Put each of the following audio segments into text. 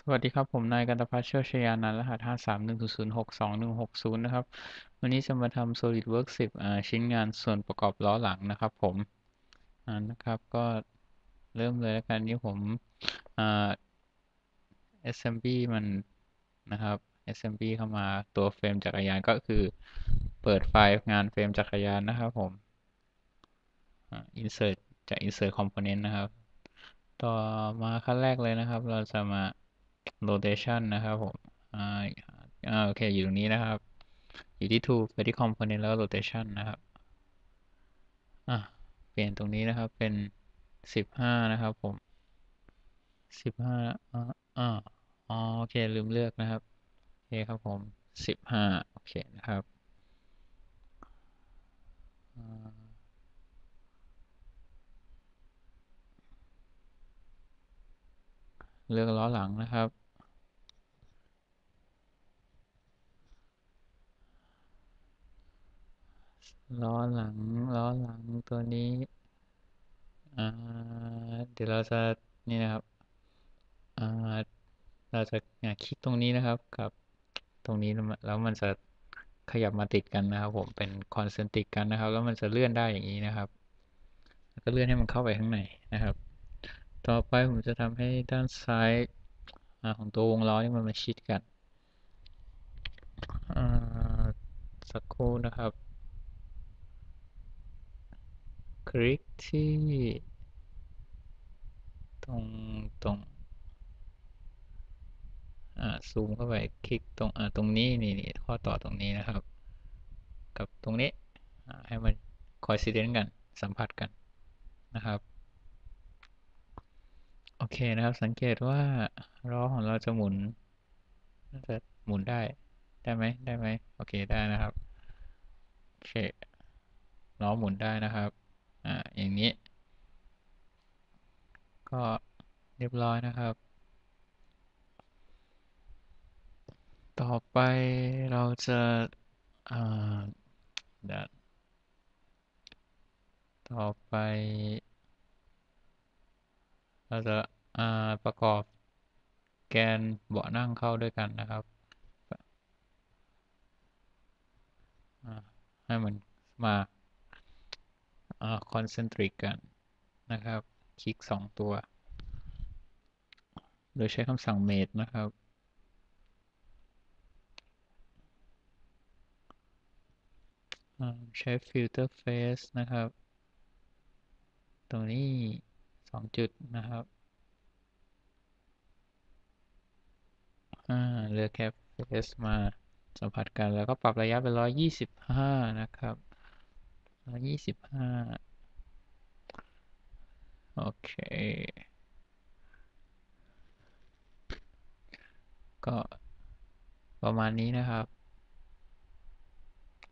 สวัสดีครับ ผมนายกันตพัฒน์เชิดชยานันท์รหัสห้าสามหนึ่งศูนย์หกสองหนึ่งหกศูนย์นะครับ วันนี้จะมาทำ SolidWorks 10อ่าชิ้นงานส่วนประกอบล้อหลังนะครับผมนะครับก็เริ่มเลยแล้วกันนี่ผมอ่า assembly มันนะครับ SMB เข้ามาตัวเฟรมจักรยานก็คือเปิดไฟล์งานเฟรมจักรยานนะครับผมอ่า insert จาก insert component นะครับ ต่อมาขั้นแรกเลยนะครับ เราจะมา rotation นะครับผมอ่าอ่าโอเค อยู่ตรงนี้นะครับ อยู่ที่ tool ไปที่ component แล้ว rotation นะครับอะเปลี่ยนตรงนี้นะครับเป็นสิบห้านะครับผมสิบห้าอ่าอ่าอ๋อโอเค ลืมเลือกนะครับ โอเคครับผมสิบห้าโอเคนะครับอ่า เลือกล้อหลังนะครับ ล้อหลัง ล้อหลังตัวนี้อ่าเดี๋ยวเราจะนี่นะครับอ่าเราจะคลิกตรงนี้นะครับกับตรงนี้แล้วมันจะขยับมาติดกันนะครับ ผมเป็นคอนเซนติกกันนะครับ แล้วมันจะเลื่อนได้อย่างนี้นะครับ แล้วก็เลื่อนให้มันเข้าไปข้างในนะครับ ต่อไปผมจะทำให้ด้านซ้ายของตัววงล้อนี่มันมาชิดกันสักครู่นะครับ คลิกที่ ตรงตรงซูมเข้าไปคลิกตรงตรงนี้นี่นี่ข้อต่อตรงนี้นะครับ กับตรงนี้ให้มันคอยซีเดนกันสัมผัสกันนะครับ โอเคนะครับ สังเกตว่าล้อของเราจะหมุนน่าจะหมุนได้ได้ไหมได้ไหมโอเคได้นะครับโอเคล้อหมุนได้นะครับอ่าอย่างนี้ ก็เรียบร้อยนะครับ ต่อไปเราจะอ่าเดี๋ยวต่อไป เราจะประกอบแกนเบาะนั่งเข้าด้วยกันนะครับ ให้มันมาคอนเซนทริกกันนะครับ คลิกสองตัว โดยใช้คำสั่ง made นะครับใช้ filter face นะครับ ตรงนี้ องจุดนะครับเลือกแคปเฟสมาสัมผัสกันแล้วก็ปรับระยะเป็นร้อยยี่สิบห้านะครับร้อยยี่สิบห้าโอเค ก็ประมาณนี้นะครับ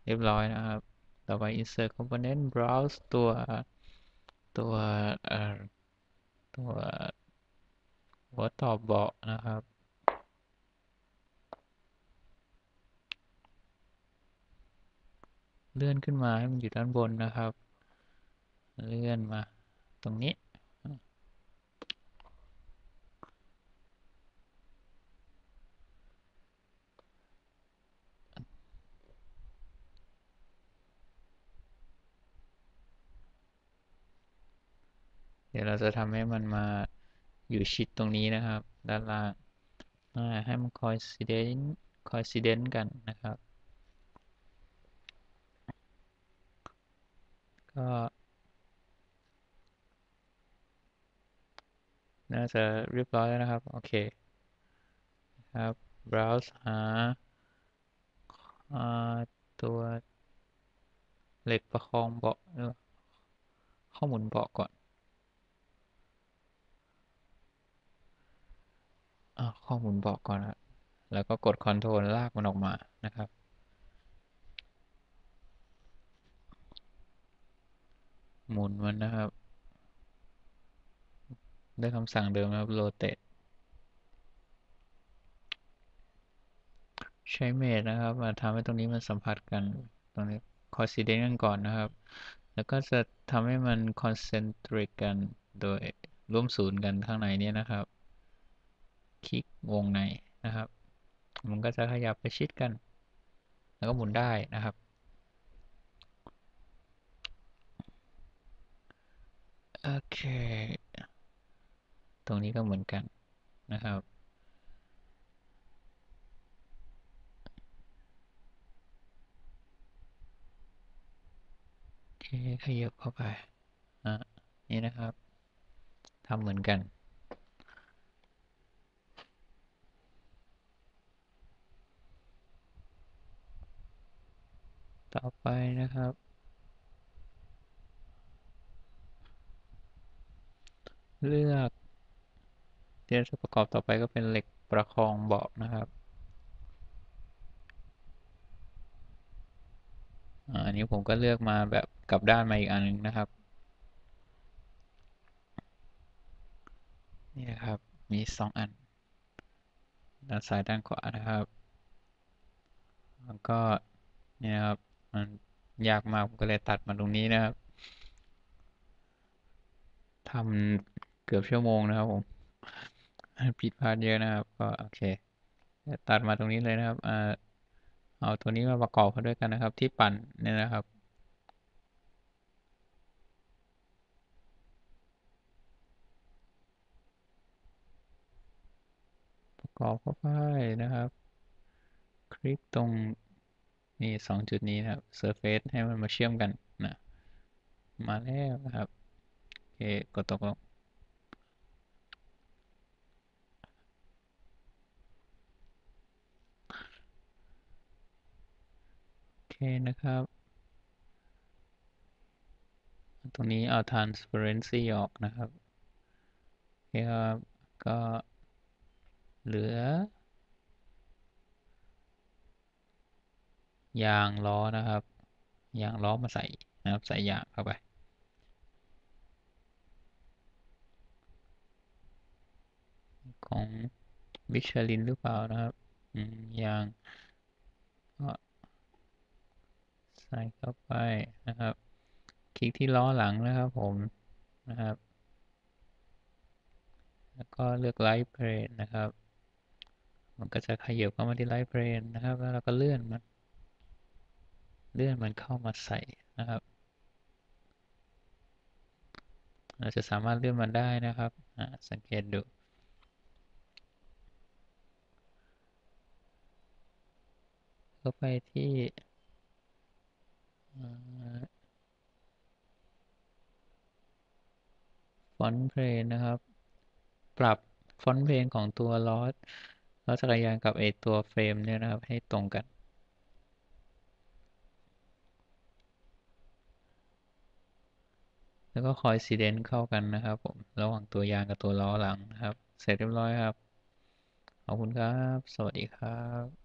เรียบร้อยนะครับ ต่อไป insert component browse ตัวตัว ตัวหัวต่อเบาะนะครับ เลื่อนขึ้นมาให้มันอยู่ด้านบนนะครับ เลื่อนมาตรงนี้ เดี๋ยวเราจะทำให้มันมาอยู่ชิดตรงนี้นะครับ ด้านล่างให้มันคอยซีเดนคอยซีเดนกันนะครับ ก็น่าจะเรียบร้อยแล้วนะครับ โอเคครับ browse หาตัวเหล็กประคองเบาะข้อมูลเบาะก่อน ข้อมูลบอกก่อนนะแล้วก็กด Ctrl ลากมันออกมานะครับ หมุนมันนะครับ ได้คำสั่งเดิมนะครับ rotate ใช้เมดนะครับ มาทำให้ตรงนี้มันสัมผัสกัน ตรงนี้ coincident กันก่อนนะครับ แล้วก็จะทำให้มัน concentric กัน โดยร่วมศูนย์กันข้างในนี้นะครับ คลิกวงในนะครับ มันก็จะขยับไปชิดกัน แล้วก็หมุนได้นะครับ โอเค ตรงนี้ก็เหมือนกันนะครับโอเคขยับเข้าไป อะ นี่นะครับ ทำเหมือนกัน ต่อไปนะครับ เลือกเดี๋ยวจะประกอบต่อไปก็เป็นเหล็กประคองเบาะนะครับอันนี้ผมก็เลือกมาแบบกลับด้านมาอีกอันหนึงนะครับ นี่นะครับ มีสองอัน ด้านซ้ายด้านขวานะครับ แล้วก็นี่ยครับ มันยากมากผมก็เลยตัดมาตรงนี้นะครับทำเกือบชั่วโมงนะครับผมผิดพลาดเยอะนะครับ ก็โอเค ตัดมาตรงนี้เลยนะครับอเอาตัวนี้มาประกอบกันด้วยกันนะครับ ที่ปั่นเนี่ยนะครับประกอบเข้าไปนะครับ คลิกตรง นี่สองจุดนี้นะครับ surface ให้มันมาเชื่อมกันนะมาแล้วนะครับโอเคกดตกลงโอเคนะครับ ตรงนี้เอา transparency ออกนะครับ โอเคครับ ก็เหลือ ยางล้อนะครับ ยางล้อมาใส่นะครับ ใส่ยางเข้าไป ของมิชลินหรือเปล่านะครับอืมยางก็ใส่เข้าไปนะครับ คลิกที่ล้อหลังนะครับผมนะครับ แล้วก็เลือกไลท์เพลนนะครับ มันก็จะขยับเข้ามาที่ไลท์เพลนนะครับ แล้วเราก็เลื่อนมัน เลื่อนมันเข้ามาใส่นะครับ เราจะสามารถเลื่อนมันได้นะครับ สังเกตดู เข้าไปที่ฟอนต์เพลนนะครับ ปรับฟอนต์เพลนของตัวล้อล้อจักรยานกับไอตัวเฟรมเนี่ยนะครับ ให้ตรงกัน แล้วก็คอยซีเดนเข้ากันนะครับผมระหว่างตัวยางกับตัวล้อหลังนะครับ เสร็จเรียบร้อยครับ ขอบคุณครับ สวัสดีครับ